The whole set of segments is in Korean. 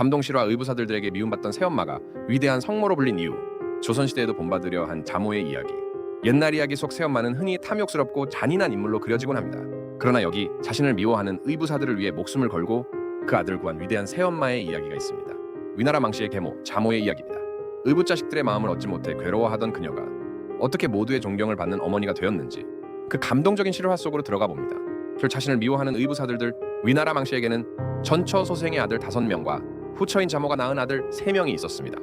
감동실화 의부사들들에게 미움받던 새엄마가 위대한 성모로 불린 이유 조선시대에도 본받으려 한 자모의 이야기 옛날 이야기 속 새엄마는 흔히 탐욕스럽고 잔인한 인물로 그려지곤 합니다. 그러나 여기 자신을 미워하는 의부사들을 위해 목숨을 걸고 그 아들을 구한 위대한 새엄마의 이야기가 있습니다. 위나라 망씨의 계모 자모의 이야기입니다. 의붓 자식들의 마음을 얻지 못해 괴로워하던 그녀가 어떻게 모두의 존경을 받는 어머니가 되었는지 그 감동적인 실화 속으로 들어가 봅니다. 결 자신을 미워하는 의부사들들 위나라 망씨에게는 전처 소생의 아들 다섯 명과 후처인 자모가 낳은 아들 세 명이 있었습니다.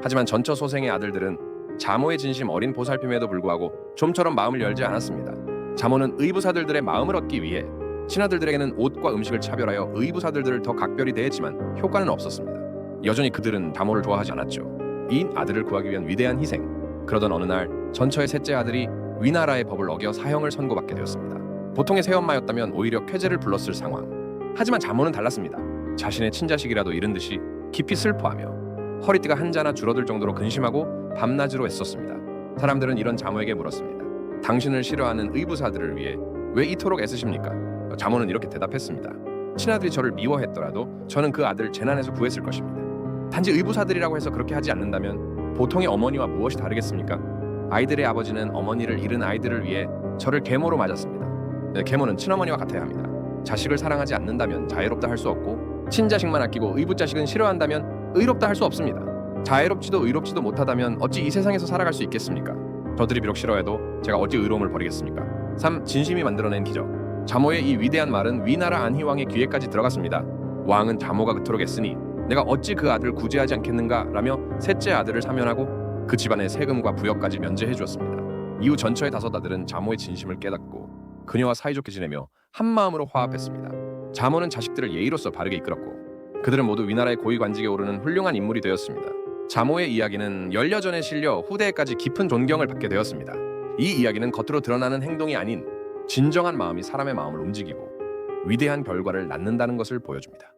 하지만 전처 소생의 아들들은 자모의 진심 어린 보살핌에도 불구하고 좀처럼 마음을 열지 않았습니다. 자모는 의부사들들의 마음을 얻기 위해 친아들들에게는 옷과 음식을 차별하여 의부사들들을 더 각별히 대했지만 효과는 없었습니다. 여전히 그들은 자모를 좋아하지 않았죠. 이인 아들을 구하기 위한 위대한 희생. 그러던 어느 날 전처의 셋째 아들이 위나라의 법을 어겨 사형을 선고받게 되었습니다. 보통의 새엄마였다면 오히려 쾌재를 불렀을 상황. 하지만 자모는 달랐습니다. 자신의 친자식이라도 잃은 듯이 깊이 슬퍼하며 허리띠가 한자나 줄어들 정도로 근심하고 밤낮으로 애썼습니다. 사람들은 이런 자모에게 물었습니다. 당신을 싫어하는 의부사들을 위해 왜 이토록 애쓰십니까? 자모는 이렇게 대답했습니다. 친아들이 저를 미워했더라도 저는 그 아들 재난에서 구했을 것입니다. 단지 의부사들이라고 해서 그렇게 하지 않는다면 보통의 어머니와 무엇이 다르겠습니까? 아이들의 아버지는 어머니를 잃은 아이들을 위해 저를 계모로 맞았습니다. 네, 계모는 친어머니와 같아야 합니다. 자식을 사랑하지 않는다면 자애롭다 할 수 없고 친자식만 아끼고 의붓 자식은 싫어한다면 의롭다 할 수 없습니다. 자애롭지도 의롭지도 못하다면 어찌 이 세상에서 살아갈 수 있겠습니까? 저들이 비록 싫어해도 제가 어찌 의로움을 버리겠습니까? 3. 진심이 만들어낸 기적 자모의 이 위대한 말은 위나라 안희왕의 귀에까지 들어갔습니다. 왕은 자모가 그토록 애쓰니 내가 어찌 그 아들을 구제하지 않겠는가 라며 셋째 아들을 사면하고 그 집안의 세금과 부역까지 면제해 주었습니다. 이후 전처의 다섯 아들은 자모의 진심을 깨닫고 그녀와 사이좋게 지내며 한 마음으로 화합했습니다. 자모는 자식들을 예의로서 바르게 이끌었고 그들은 모두 위나라의 고위 관직에 오르는 훌륭한 인물이 되었습니다. 자모의 이야기는 열려전에 실려 후대에까지 깊은 존경을 받게 되었습니다. 이 이야기는 겉으로 드러나는 행동이 아닌 진정한 마음이 사람의 마음을 움직이고 위대한 결과를 낳는다는 것을 보여줍니다.